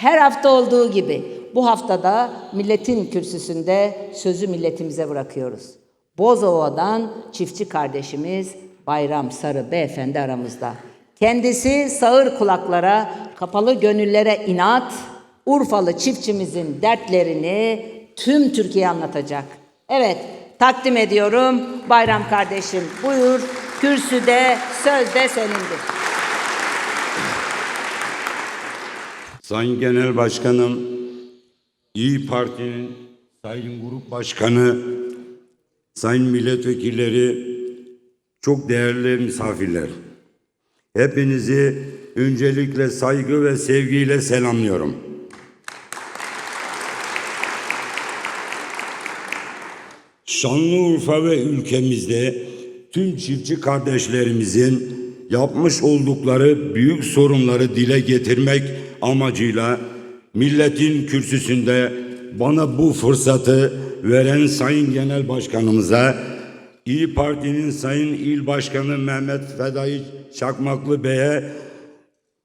Her hafta olduğu gibi bu haftada milletin kürsüsünde sözü milletimize bırakıyoruz. Bozova'dan çiftçi kardeşimiz Bayram Sarı beyefendi aramızda. Kendisi sağır kulaklara, kapalı gönüllere inat, Urfalı çiftçimizin dertlerini tüm Türkiye anlatacak. Evet, takdim ediyorum Bayram kardeşim. Buyur, kürsüde, sözde senindir. Sayın Genel Başkanım, İyi Parti'nin Sayın Grup Başkanı, Sayın Milletvekilleri, çok değerli misafirler. Hepinizi öncelikle saygı ve sevgiyle selamlıyorum. Şanlıurfa ve ülkemizde tüm çiftçi kardeşlerimizin yapmış oldukları büyük sorunları dile getirmek amacıyla milletin kürsüsünde bana bu fırsatı veren Sayın Genel Başkanımıza, İyi Parti'nin Sayın İl Başkanı Mehmet Fedai Çakmaklı Bey'e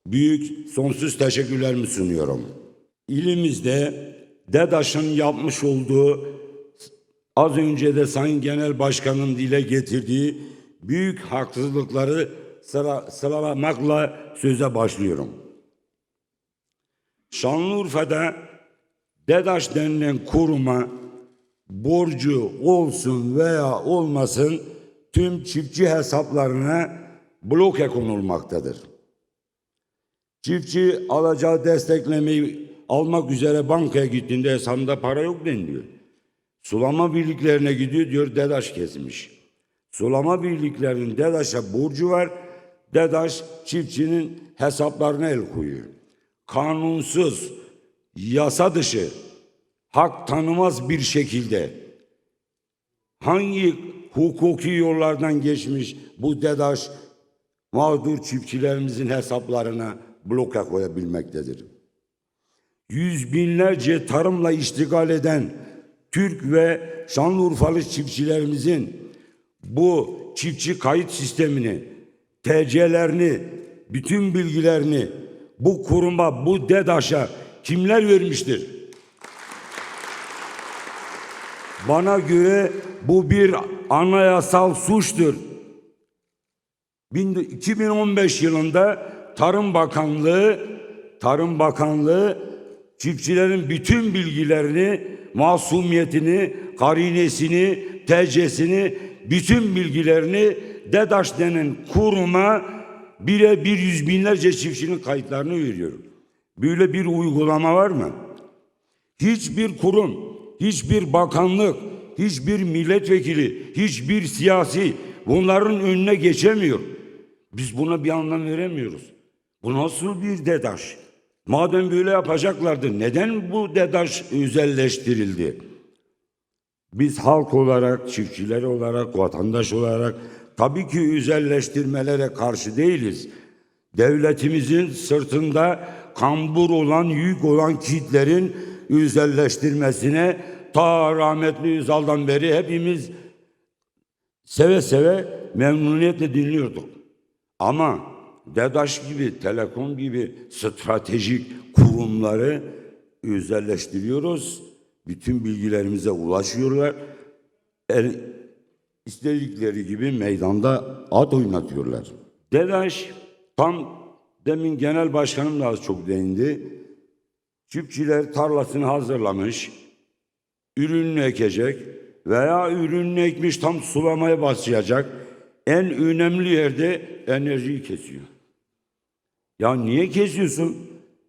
büyük sonsuz teşekkürlerimi sunuyorum. İlimizde DEDAŞ'ın yapmış olduğu Az önce de Sayın Genel Başkan'ın dile getirdiği büyük haksızlıkları sıra, sıralamakla söze başlıyorum. Şanlıurfa'da DEDAŞ denilen kuruma borcu olsun veya olmasın tüm çiftçi hesaplarına bloke konulmaktadır. Çiftçi alacağı desteklemeyi almak üzere bankaya gittiğinde hesabında para yok deniliyor. Sulama birliklerine gidiyor diyor DEDAŞ kesmiş. Sulama birliklerinin DEDAŞ'a borcu var. DEDAŞ çiftçinin hesaplarına el koyuyor. Kanunsuz, yasa dışı, hak tanımaz bir şekilde hangi hukuki yollardan geçmiş bu DEDAŞ mağdur çiftçilerimizin hesaplarına bloke koyabilmektedir. Yüz binlerce tarımla iştigal eden Türk ve Şanlıurfalı çiftçilerimizin bu çiftçi kayıt sistemini, TC'lerini, bütün bilgilerini bu kuruma, bu DEDAŞ'a kimler vermiştir? Bana göre bu bir anayasal suçtur. Bin- 2015 yılında Tarım Bakanlığı Tarım Bakanlığı çiftçilerin bütün bilgilerini, masumiyetini, karinesini, TC'sini, bütün bilgilerini DEDAŞ denen kuruma birebir yüz binlerce çiftçinin kayıtlarını veriyor. Böyle bir uygulama var mı? Hiçbir kurum, hiçbir bakanlık, hiçbir milletvekili, hiçbir siyasi bunların önüne geçemiyor. Biz buna bir anlam veremiyoruz. Bu nasıl bir DEDAŞ? Madem böyle yapacaklardı neden bu DEDAŞ özelleştirildi? Biz halk olarak, çiftçiler olarak, vatandaş olarak tabii ki özelleştirmelere karşı değiliz. Devletimizin sırtında kambur olan, yük olan kitlerin özelleştirmesine ta rahmetli Özal'dan beri hepimiz seve seve memnuniyetle dinliyorduk. Ama DEDAŞ gibi, Telekom gibi stratejik kurumları özelleştiriyoruz. Bütün bilgilerimize ulaşıyorlar. İstedikleri gibi meydanda at oynatıyorlar. DEDAŞ tam demin genel başkanım da az çok değindi. Çiftçiler tarlasını hazırlamış, ürününü ekecek veya ürününü ekmiş tam sulamaya başlayacak. En önemli yerde enerjiyi kesiyor. Ya niye kesiyorsun?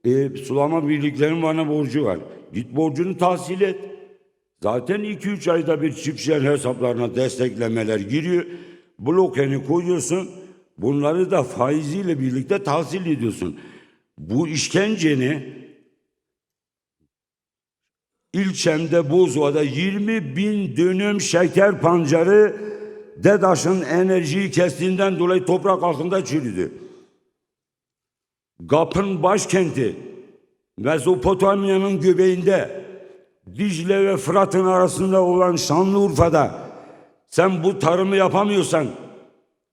E, sulama birliklerinin bana borcu var. Git borcunu tahsil et. Zaten 2-3 ayda bir çiftçilerin hesaplarına desteklemeler giriyor. Blokeni koyuyorsun. Bunları da faiziyle birlikte tahsil ediyorsun. Bu işkenceni ilçemde Bozova'da 20 bin dönüm şeker pancarı DEDAŞ'ın enerjiyi kestiğinden dolayı toprak altında çürüdü. Gap'ın başkenti Mezopotamya'nın göbeğinde Dicle ve Fırat'ın arasında olan Şanlıurfa'da sen bu tarımı yapamıyorsan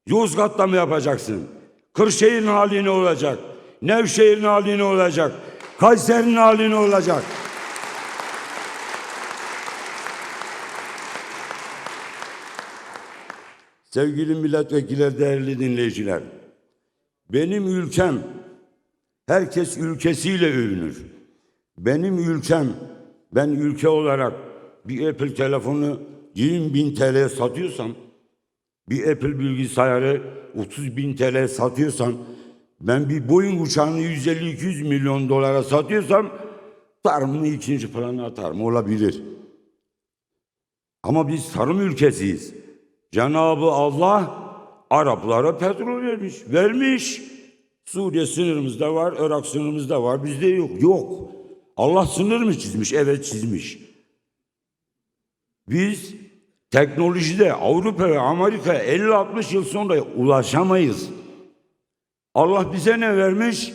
Yozgat'ta mı yapacaksın? Kırşehir'in hali ne olacak? Nevşehir'in hali ne olacak? Kayseri'nin hali ne olacak? Sevgili milletvekiller, değerli dinleyiciler. Benim ülkem, herkes ülkesiyle övünür. Benim ülkem, ben ülke olarak bir Apple telefonu 20 bin TL'ye satıyorsam, bir Apple bilgisayarı 30 bin TL'ye satıyorsam, ben bir Boeing uçağını 150-200 milyon dolara satıyorsam, tarımı ikinci plana atarım, olabilir. Ama biz tarım ülkesiyiz. Cenabı Allah Araplara petrol vermiş. Vermiş. Suriye sınırımızda var, Irak sınırımızda var, bizde yok. Yok. Allah sınır mı çizmiş? Evet çizmiş. Biz teknolojide Avrupa ve Amerika'ya 50-60 yıl sonra ulaşamayız. Allah bize ne vermiş?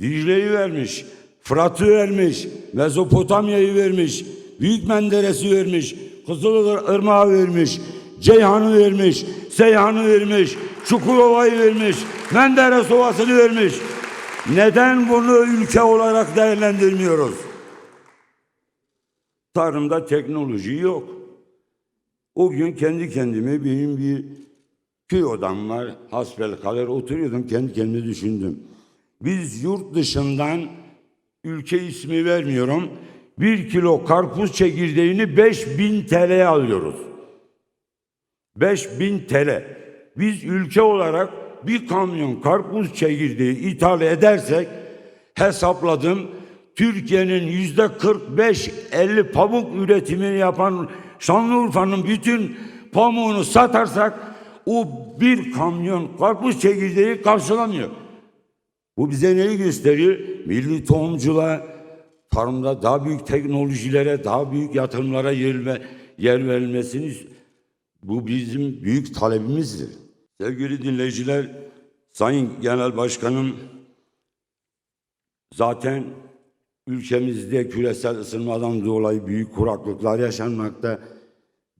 Dicle'yi vermiş, Fırat'ı vermiş, Mezopotamya'yı vermiş, Büyük Menderes'i vermiş, Kızılırmağı vermiş, Ceyhan'ı vermiş, Seyhan'ı vermiş, Çukurova'yı vermiş, Menderes Ovası'nı vermiş. Neden bunu ülke olarak değerlendirmiyoruz? Tarımda teknoloji yok. O gün kendi kendime benim bir köy odam var. Hasbelkader oturuyordum kendi kendime düşündüm. Biz yurt dışından ülke ismi vermiyorum. Bir kilo karpuz çekirdeğini 5000 TL'ye alıyoruz. 5000 TL. Biz ülke olarak bir kamyon karpuz çekirdeği ithal edersek hesapladım. Türkiye'nin yüzde 45-50 pamuk üretimini yapan Şanlıurfa'nın bütün pamuğunu satarsak o bir kamyon karpuz çekirdeği karşılamıyor. Bu bize neyi gösteriyor? Milli tohumculuğa, tarımda daha büyük teknolojilere, daha büyük yatırımlara yer, ve- yer verilmesini bu bizim büyük talebimizdir. Sevgili dinleyiciler, Sayın Genel Başkanım zaten ülkemizde küresel ısınmadan dolayı büyük kuraklıklar yaşanmakta.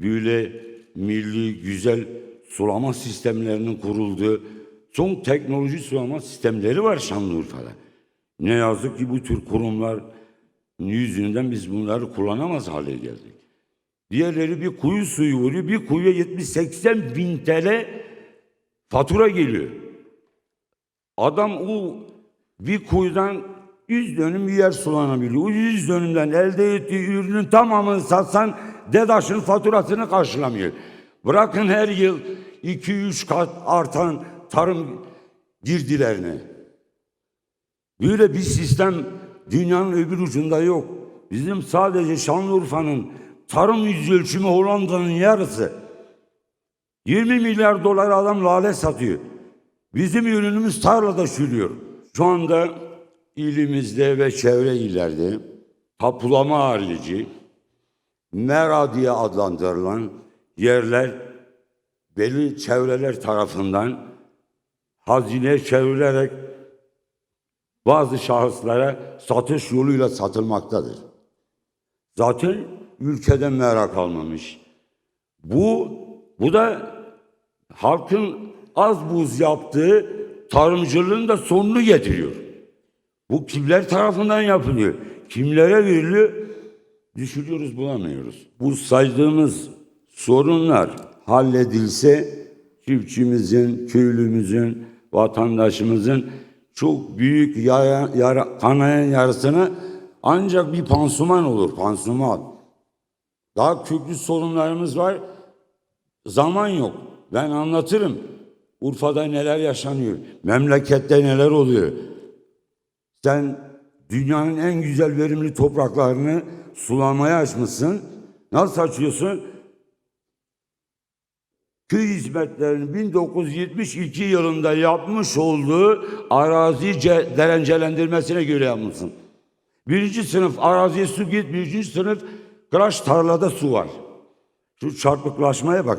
Böyle milli güzel sulama sistemlerinin kurulduğu son teknoloji sulama sistemleri var Şanlıurfa'da. Ne yazık ki bu tür kurumlar yüzünden biz bunları kullanamaz hale geldik. Diğerleri bir kuyu suyu vuruyor. Bir kuyuya 70-80 bin TL fatura geliyor. Adam o bir kuyudan 100 dönüm bir yer sulanabiliyor. O 100 dönümden elde ettiği ürünün tamamını satsan DEDAŞ'ın faturasını karşılamıyor. Bırakın her yıl 2-3 kat artan tarım girdilerini. Böyle bir sistem dünyanın öbür ucunda yok. Bizim sadece Şanlıurfa'nın tarım yüz ölçümü Hollanda'nın yarısı. 20 milyar dolar adam lale satıyor. Bizim ürünümüz tarlada çürüyor. Şu anda ilimizde ve çevre illerde tapulama harici, mera diye adlandırılan yerler belli çevreler tarafından hazine çevrilerek bazı şahıslara satış yoluyla satılmaktadır. Zaten ülkeden merak kalmamış. Bu bu da halkın az buz yaptığı tarımcılığın da sonunu getiriyor. Bu kimler tarafından yapılıyor? Kimlere veriliyor? Düşürüyoruz bulamıyoruz. Bu saydığımız sorunlar halledilse çiftçimizin, köylümüzün, vatandaşımızın çok büyük yara, yara, kanayan yarısına ancak bir pansuman olur, pansuman. Daha köklü sorunlarımız var. Zaman yok. Ben anlatırım. Urfa'da neler yaşanıyor. Memlekette neler oluyor. Sen dünyanın en güzel verimli topraklarını sulamaya açmışsın. Nasıl açıyorsun? Köy hizmetlerini 1972 yılında yapmış olduğu arazi ce- derencelendirmesine göre yapmışsın. Birinci sınıf araziye su git, birinci sınıf kıraç tarlada su var. Şu çarpıklaşmaya bak.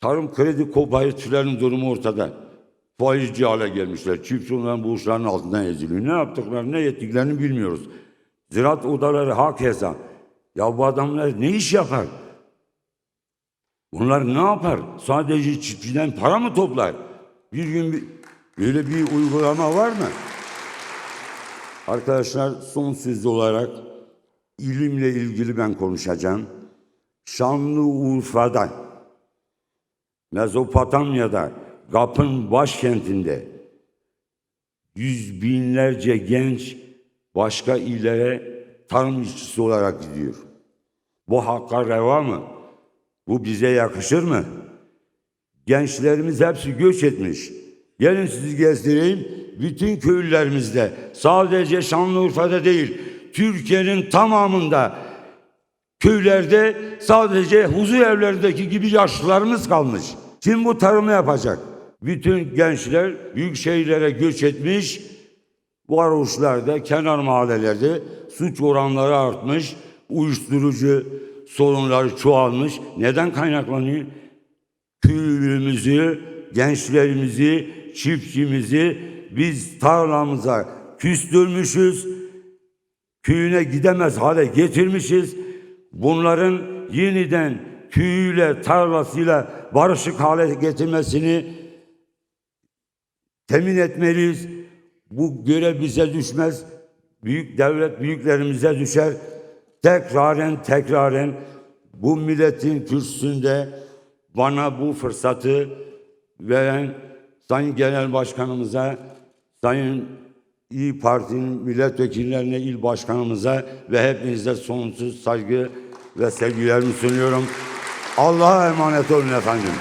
Tarım kredi kooperatiflerinin durumu ortada. Faizci hale gelmişler. Çiftçi onların borçlarının altından eziliyor. Ne yaptıklarını, ne ettiklerini bilmiyoruz. Ziraat odaları hak hesap. Ya bu adamlar ne iş yapar? Bunlar ne yapar? Sadece çiftçiden para mı toplar? Bir gün bir, böyle bir uygulama var mı? Arkadaşlar son söz olarak ilimle ilgili ben konuşacağım. Şanlıurfa'da, Mezopotamya'da, Gap'ın başkentinde yüz binlerce genç başka illere tarım işçisi olarak gidiyor. Bu hakka reva mı? Bu bize yakışır mı? Gençlerimiz hepsi göç etmiş. Gelin sizi gezdireyim. Bütün köylülerimizde sadece Şanlıurfa'da değil Türkiye'nin tamamında köylerde sadece huzur evlerindeki gibi yaşlılarımız kalmış. Kim bu tarımı yapacak? Bütün gençler büyük şehirlere göç etmiş. Varoşlarda, kenar mahallelerde suç oranları artmış. Uyuşturucu sorunları çoğalmış. Neden kaynaklanıyor? köylümüzü, gençlerimizi, çiftçimizi biz tarlamıza küstürmüşüz. Köyüne gidemez hale getirmişiz. Bunların yeniden köyüyle, tarlasıyla barışık hale getirmesini temin etmeliyiz. Bu görev bize düşmez. Büyük devlet büyüklerimize düşer. Tekraren tekraren bu milletin kürsüsünde bana bu fırsatı veren Sayın Genel Başkanımıza, Sayın İyi Parti'nin milletvekillerine, il başkanımıza ve hepinize sonsuz saygı ve sevgilerimi sunuyorum. Allah'a emanet olun efendim.